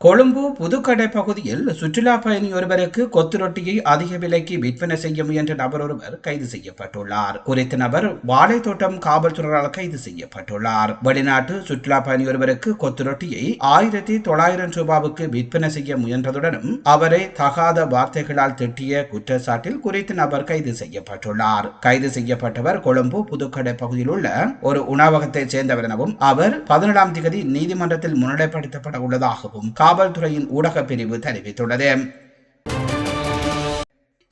கொழும்பு புதுக்கடை பகுதியில் சுற்றுலா பயணி ஒருவருக்கு கொத்து ரொட்டியை அதிக விலைக்கு விற்பனை செய்ய முயன்ற நபர் ஒருவர் கைது செய்யப்பட்டுள்ளார். குறித்த நபர் வாழைத்தோட்டம் காவல்துறையால் கைது செய்யப்பட்டுள்ளார். வெளிநாட்டு சுற்றுலா பயணி ஒருவருக்கு கொத்து ரொட்டியை ஆயிரத்தி தொள்ளாயிரம் ரூபாவுக்கு விற்பனை செய்ய முயன்றதுடனும் அவரை தகாத வார்த்தைகளால் திட்டிய குற்றச்சாட்டில் குறித்த நபர் கைது செய்யப்பட்டுள்ளார். கைது செய்யப்பட்டவர் கொழும்பு புதுக்கடை பகுதியில் உள்ள ஒரு உணவகத்தைச் சேர்ந்தவர் எனவும் அவர் பதினேழாம் திகதி நீதிமன்றத்தில் முன்னிலைப்படுத்தப்பட உள்ளதாகவும் காவல்துறையின் ஊடகப் பிரிவு தெரிவித்துள்ளது.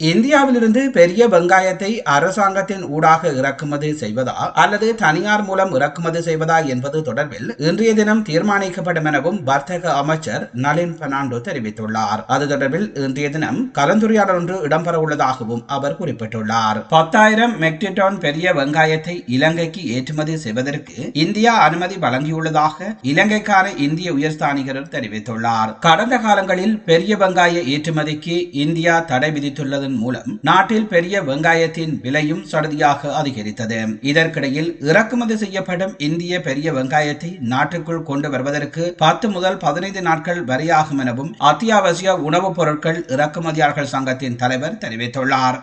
இந்தியாவிலிருந்து பெரிய வெங்காயத்தை அரசாங்கத்தின் ஊடாக இறக்குமதி செய்வதா அல்லது தனியார் மூலம் இறக்குமதி செய்வதா என்பது தொடர்பில் இன்றைய தினம் தீர்மானிக்கப்படும் எனவும் வர்த்தக அமைச்சர் நளின் பெர்னாண்டோ தெரிவித்துள்ளார். அது தொடர்பில் இன்றைய தினம் கலந்துரையாடல் ஒன்று இடம்பெற உள்ளதாகவும் அவர் குறிப்பிட்டுள்ளார். பத்தாயிரம் மெட்ரிக் டன் பெரிய வெங்காயத்தை இலங்கைக்கு ஏற்றுமதி செய்வதற்கு இந்தியா அனுமதி வழங்கியுள்ளதாக இலங்கைக்கான இந்திய உயர்ஸ்தானிகர் தெரிவித்துள்ளார். கடந்த காலங்களில் பெரிய வெங்காய ஏற்றுமதிக்கு இந்தியா தடை விதித்துள்ளது செய்வதன் மூலம் நாட்டில் பெரிய வெங்காயத்தின் விலையும் சடுதியாக அதிகரித்தது. இதற்கிடையில் இறக்குமதி செய்யப்படும் இந்திய பெரிய வெங்காயத்தை நாட்டுக்குள் கொண்டு வருவதற்கு பத்து முதல் பதினைந்து நாட்கள் வரையாகும் எனவும் அத்தியாவசிய உணவுப் பொருட்கள் இறக்குமதியாளர்கள் சங்கத்தின் தலைவர் தெரிவித்துள்ளார்.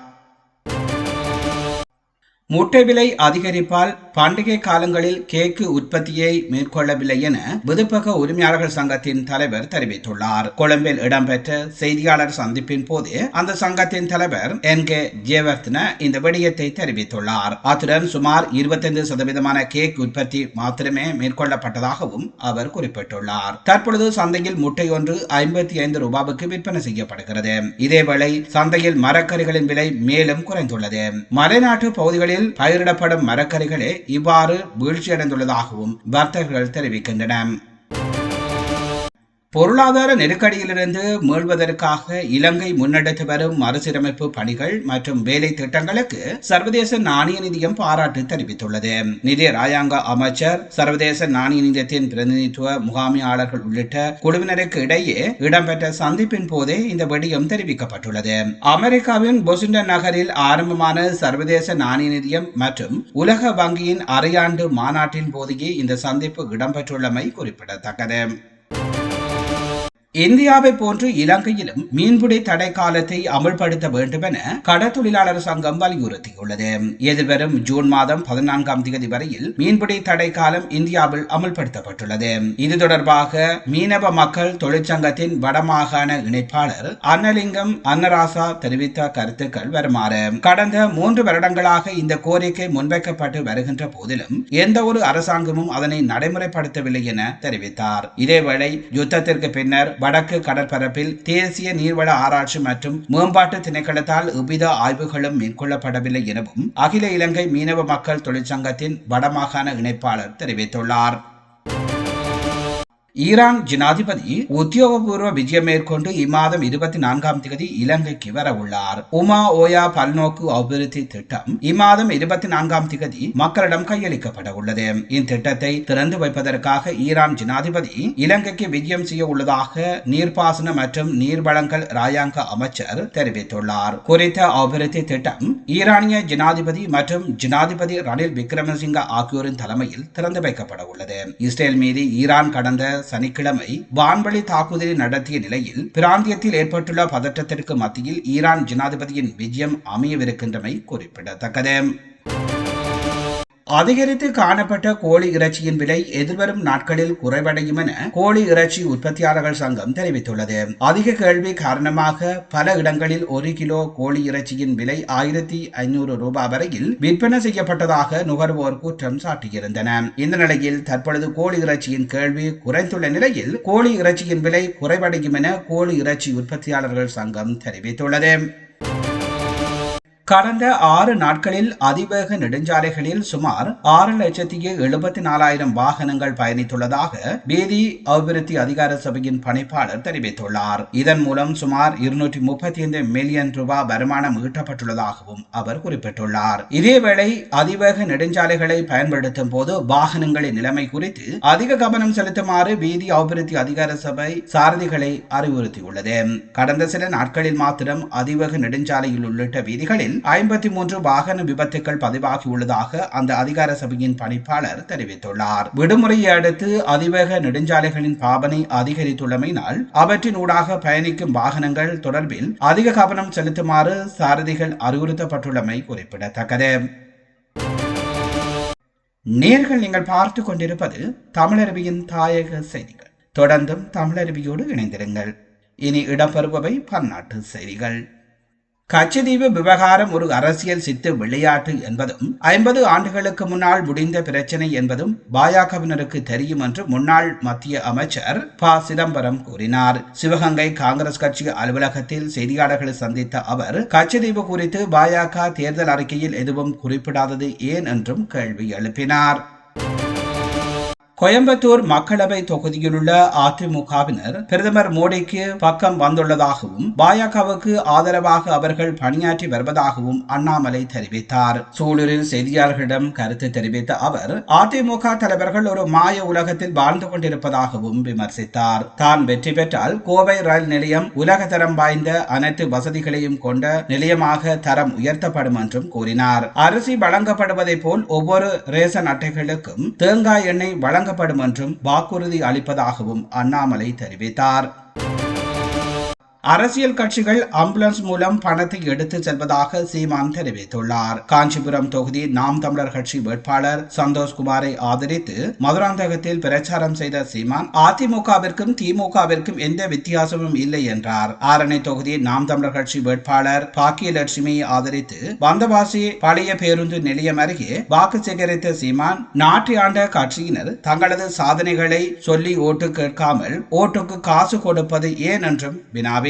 முட்டை விலை அதிகரிப்பால் பண்டிகை காலங்களில் கேக்கு உற்பத்தியை மேற்கொள்ளவில்லை என விதுப்பக உரிமையாளர்கள் சங்கத்தின் தலைவர் தெரிவித்துள்ளார். கொழும்பில் இடம்பெற்ற செய்தியாளர் சந்திப்பின் போது அந்த சங்கத்தின் தலைவர் என். கே. ஜேவர்த்தன இந்த விடயத்தை தெரிவித்துள்ளார். அத்துடன் சுமார் இருபத்தைந்து சதவீதமான கேக் உற்பத்தி மாத்திரமே மேற்கொள்ளப்பட்டதாகவும் அவர் குறிப்பிட்டுள்ளார். தற்பொழுது சந்தையில் முட்டை ஒன்று ஐம்பத்தி ஐந்து ரூபாவுக்கு விற்பனை செய்யப்படுகிறது. இதேவேளை சந்தையில் மரக்கறிகளின் விலை மேலும் குறைந்துள்ளது. மலைநாட்டு பகுதிகளில் பயிரிடப்படும் மரக்கறிகளே இவ்வாறு வீழ்ச்சியடைந்துள்ளதாகவும் வர்த்தகர்கள் தெரிவிக்கின்றன பொருளாதார நெருக்கடியிலிருந்து மீள்வதற்காக இலங்கை முன்னெடுத்து வரும் மறுசீரமைப்பு பணிகள் மற்றும் வேலை திட்டங்களுக்கு சர்வதேச நாணய நிதியம் பாராட்டு தெரிவித்துள்ளது. நிதி ராஜாங்க அமைச்சர் சர்வதேச நாணய நிதியத்தின் பிரதிநிதித்துவ முகாமியாளர்கள் உள்ளிட்ட குழுவினருக்கு இடையே இடம்பெற்ற சந்திப்பின் போதே இந்த விடயம் தெரிவிக்கப்பட்டுள்ளது. அமெரிக்காவின் பொசிண்டன் நகரில் ஆரம்பமான சர்வதேச நாணய நிதியம் மற்றும் உலக வங்கியின் அரையாண்டு மாநாட்டின் போதே இந்த சந்திப்பு இடம்பெற்றுள்ளமை குறிப்பிடத்தக்கது. இந்தியாவை போன்று இலங்கையிலும் மீன்பிடி தடை காலத்தை அமல்படுத்த வேண்டும் என கடற்தொழிலாளர் சங்கம் வலியுறுத்தியுள்ளது. எதிர்வரும் ஜூன் மாதம் பதினான்காம் தேதி வரையில் மீன்பிடி தடை காலம் இந்தியாவில் அமல்படுத்தப்பட்டுள்ளது. இது தொடர்பாக மீனவ மக்கள் தொழிற்சங்கத்தின் வடமாகாண இணைப்பாளர் அன்னலிங்கம் அன்னராசா தெரிவித்த கருத்துக்கள் வருமாறு. கடந்த மூன்று வருடங்களாக இந்த கோரிக்கை முன்வைக்கப்பட்டு வருகின்ற போதிலும் எந்த ஒரு அரசாங்கமும் அதனை நடைமுறைப்படுத்தவில்லை என தெரிவித்தார். இதேவேளை யுத்தத்திற்கு பின்னர் வடக்கு கடற்பரப்பில் தேசிய நீர்வள ஆராய்ச்சி மற்றும் மேம்பாட்டு திணைக்களத்தால் எவ்வித ஆய்வுகளும் மேற்கொள்ளப்படவில்லை எனவும் அகில இலங்கை மீனவ மக்கள் தொழிற்சங்கத்தின் வடமாகாண இணைப்பாளர் தெரிவித்துள்ளார். ஈரான் ஜனாதிபதி உத்தியோகபூர்வ விஜயம் மேற்கொண்டு இம்மாதம் இருபத்தி நான்காம் தேதி இலங்கைக்கு வர உள்ளார் உமா ஓயா பல்நோக்கு அபிவிருத்தி திட்டம் இம்மாதம் இருபத்தி நான்காம் தேதி மக்களிடம் கையளிக்கப்பட உள்ளது இத்திட்டத்தை திறந்து வைப்பதற்காக ஈரான் ஜனாதிபதி இலங்கைக்கு விஜயம் செய்ய உள்ளதாக நீர்ப்பாசன மற்றும் நீர்வளங்கள் ராயாங்க அமைச்சர் தெரிவித்துள்ளார். குறித்த அபிவிருத்தி திட்டம் ஈரானிய ஜனாதிபதி மற்றும் ஜனாதிபதி ரணில் விக்ரமசிங்க ஆகியோரின் தலைமையில் திறந்து வைக்கப்பட உள்ளது இஸ்ரேல் மீது ஈரான் கடந்த சனிக்கிழமை வான்வழி தாக்குதலை நடத்திய நிலையில் பிராந்தியத்தில் ஏற்பட்டுள்ள பதற்றத்திற்கு மத்தியில் ஈரான் ஜனாதிபதியின் விஜயம் அமையவிருக்கின்றமை குறிப்பிடத்தக்கது. அதிகரித்து காணப்பட்ட கோழி இறைச்சியின் விலை எதிர்வரும் நாட்களில் குறைவடையும் என கோழி இறைச்சி உற்பத்தியாளர்கள் சங்கம் தெரிவித்துள்ளது. அதிக கேள்வி காரணமாக பல இடங்களில் ஒரு கிலோ கோழி இறைச்சியின் விலை ஆயிரத்தி ஐநூறு ரூபாய் வரையில் விற்பனை செய்யப்பட்டதாக நுகர்வோர் குற்றம் சாட்டியிருந்தன. இந்த நிலையில் தற்பொழுது கோழி இறைச்சியின் கேள்வி குறைந்துள்ள நிலையில் கோழி இறைச்சியின் விலை குறைவடையும் என கோழி இறைச்சி உற்பத்தியாளர்கள் சங்கம் தெரிவித்துள்ளது. கடந்த ஆறு நாட்களில் அதிவேக நெடுஞ்சாலைகளில் சுமார் ஆறு லட்சத்தி எழுபத்தி நாலாயிரம் வாகனங்கள் பயணித்துள்ளதாக வீதி அபிவிருத்தி அதிகார சபையின் பணிப்பாளர் தெரிவித்துள்ளார். இதன் மூலம் சுமார் இருநூற்றி முப்பத்தி ஐந்து மில்லியன் ரூபாய் வருமானம் ஈட்டப்பட்டுள்ளதாகவும் அவர் குறிப்பிட்டுள்ளார். இதேவேளை அதிவேக நெடுஞ்சாலைகளை பயன்படுத்தும் போது வாகனங்களின் நிலைமை குறித்து அதிக கவனம் செலுத்துமாறு வீதி அபிவிருத்தி அதிகார சபை சாரதிகளை அறிவுறுத்தியுள்ளது. கடந்த சில நாட்களில் மாத்திரம் அதிவேக நெடுஞ்சாலையில் உள்ளிட்ட வீதிகளில் ஐம்பத்தி மூன்று வாகன விபத்துகள் பதிவாகியுள்ளதாக அந்த அதிகார சபையின் பணிப்பாளர் தெரிவித்துள்ளார். விடுமுறையை அடுத்து அதிவேக நெடுஞ்சாலைகளின் பாவனை அதிகரித்துள்ளமையினால் அவற்றின் ஊடாக பயணிக்கும் வாகனங்கள் தொடர்பில் அதிக கவனம் செலுத்துமாறு சாரதிகள் அறிவுறுத்தப்பட்டுள்ளமை குறிப்பிடத்தக்கது. நேர்கள் நீங்கள் பார்த்து கொண்டிருப்பது தமிழருவியின் தாயக செய்திகள். தொடர்ந்தும் தமிழருவியோடு இணைந்திருங்கள். இனி இடம்பெறுபவை பன்னாட்டு செய்திகள். கச்சதீவு விவகாரம் ஒரு அரசியல் சித்து விளையாட்டு என்பதும் ஐம்பது ஆண்டுகளுக்கு முன்னால் முடிந்த பிரச்சனை என்பதும் பாஜகவினருக்கு தெரியும் என்று முன்னாள் மத்திய அமைச்சர் ப. சிதம்பரம் கூறினார். சிவகங்கை காங்கிரஸ் கட்சி அலுவலகத்தில் செய்தியாளர்களை சந்தித்த அவர் கச்சதீவு குறித்து பாஜக தேர்தல் அறிக்கையில் எதுவும் குறிப்பிடாதது ஏன் என்றும் கேள்வி எழுப்பினார். கோயம்புத்தூர் மக்களவை தொகுதியிலுள்ள அதிமுகவினர் பிரதமர் மோடிக்கு பக்கம் வந்துள்ளதாகவும் பாஜகவுக்கு ஆதரவாக அவர்கள் பணியாற்றி வருவதாகவும் அண்ணாமலை தெரிவித்தார். சூலூரில் செய்தியாளர்களிடம் கருத்து தெரிவித்த அவர் அதிமுக தலைவர்கள் ஒரு மாய உலகத்தில் வாழ்ந்து கொண்டிருப்பதாகவும் விமர்சித்தார். தான் வெற்றி பெற்றால் கோவை ரயில் நிலையம் உலக தரம் வாய்ந்த அனைத்து வசதிகளையும் கொண்ட நிலையமாக தரம் உயர்த்தப்படும் என்றும் கூறினார். அரிசி வழங்கப்படுவதைப் போல் ஒவ்வொரு ரேசன் அட்டைகளுக்கும் தேங்காய் எண்ணெய் வழங்க வழங்கப்படும் என்றும் வாக்குறுதி அளிப்பதாகவும் அண்ணாமலை தெரிவித்தார். அரசியல் கட்சிகள் ஆம்புலன்ஸ் மூலம் பணத்தை எடுத்து செல்வதாக சீமான் தெரிவித்துள்ளார். காஞ்சிபுரம் தொகுதி நாம் தமிழர் கட்சி வேட்பாளர் சந்தோஷ்குமாரை ஆதரித்து மதுராந்தகத்தில் பிரச்சாரம் செய்த சீமான் அதிமுகவிற்கும் திமுகவிற்கும் எந்த வித்தியாசமும் இல்லை என்றார். ஆரணி தொகுதி நாம் தமிழர் கட்சி வேட்பாளர் பாக்கியலட்சுமியை ஆதரித்து வந்தவாசி பழைய பேருந்து நிலையம் அருகே வாக்கு சேகரித்த சீமான் நாட்டை ஆண்ட கட்சியினர் தங்களது சாதனைகளை சொல்லி ஓட்டு கேட்காமல் ஓட்டுக்கு காசு கொடுப்பது ஏன் என்றும் வினாவே